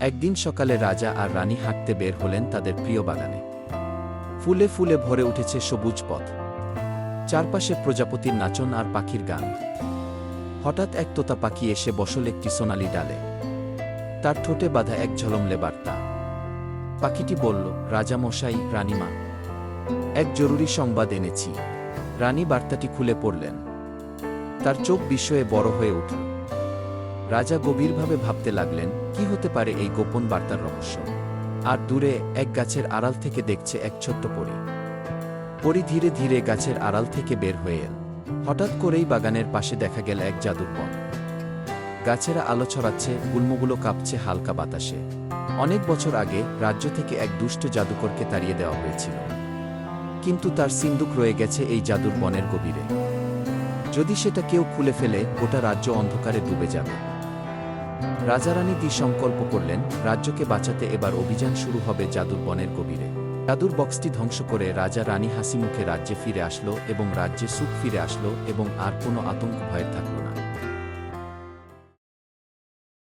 একদিন সকালে রাজা আর রানী হাঁটতে বের হলেন তাদের প্রিয় বাগানে। ফুলে ফুলে ভরে উঠেছে সবুজ পথ। চারপাশে প্রজাপতির নাচন আর পাখির গান। হঠাৎ এক তোতা পাখি এসে বসল একটি সোনালি ডালে। তার ঠোঁটে বাঁধা এক ঝলমলে বার্তা। পাখিটি বলল রাজা মশাই রানীমা, এক জরুরি সংবাদ এনেছি। রানী বার্তাটি খুলে পড়লেন। তার চোখ বিস্ময়ে বড় হয়ে উঠল। রাজা গভীরভাবে ভাবতে লাগলেন, কি হতে পারে এই গোপন বার্তার রহস্য? আর দূরে এক গাছের আড়াল থেকে দেখছে এক ছোট্ট পরী। পরী ধীরে ধীরে গাছের আড়াল থেকে বের হয়ে এল। হঠাৎ করেই বাগানের পাশে দেখা গেল এক জাদুর বন। গাছেরা আলো ছড়াচ্ছে, গুল্মগুলো কাঁপছে হালকা বাতাসে। অনেক বছর আগে রাজ্য থেকে এক দুষ্ট জাদুকরকে তাড়িয়ে দেওয়া হয়েছিল। কিন্তু তার সিন্দুক রয়ে গেছে এই জাদুর বনের গভীরে। যদি সেটা কেউ খুলে ফেলে, গোটা রাজ্য অন্ধকারে ডুবে যাবে। রাজারানী দি সংকল্প করলেন, রাজ্যকে বাঁচাতে এবার অভিযান শুরু হবে জাদুর বনের গভীরে। জাদুর বক্সটি ধ্বংস করে রাজা রানী হাসিমুখে রাজ্যে ফিরে আসলো এবং রাজ্যে সুখ ফিরে আসলো এবং আর কোনো আতঙ্ক ভয়ের থাকল না।